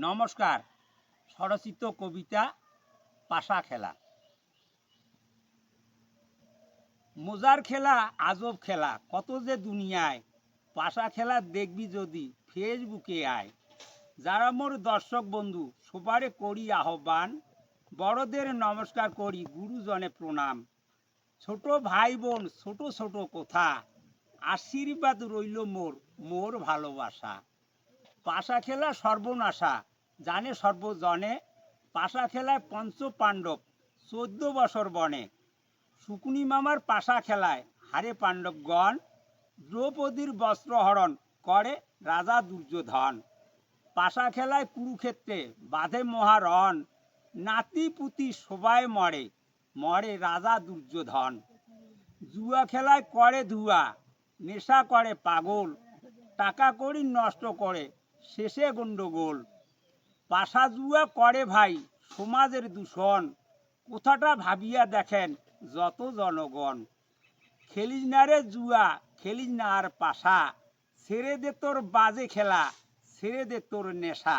নমস্কার। স্বরচিত কবিতা পাশা খেলা। মজার খেলা, আজব খেলা, কত যে দুনিয়ায়। পাশা খেলা দেখবি যদি, ফেসবুকে আয়। যারা মোর দর্শক বন্ধু, সবারে করি আহ্বান, বড়দের নমস্কার করি, গুরুজনে প্রণাম। ছোট ভাই বোন ছোট ছোট কথা, আশীর্বাদ রইল মোর মোর ভালোবাসা। পাশা খেলা সর্বনাশা। জানে সর্বজনে পাশা খেলায় পঞ্চ পাণ্ডব, চোদ্দ বছর বনে। শুকুনি মামার পাশা খেলায় হারে পাণ্ডবগণ দ্রৌপদীর বস্ত্রহরণ করে রাজা দুর্যোধন। পাশা খেলায় কুরুক্ষেত্রে বাঁধে মহারণ, নাতি পুতি সবাই মরে মরে রাজা দুর্যোধন। জুয়া খেলায় করে ধুয়া, নেশা করে পাগল, টাকা করি নষ্ট করে শেষে গন্ডগোল। পাশা জুয়া করে ভাই, সমাজের দূষণ। কথাটা ভাবিয়া দেখেন যত জনগণ। খেলিস না রে জুয়া, খেলিস না আর পাশা। ছেড়ে দে তোর বাজে খেলা, ছেড়ে দে তোর নেশা।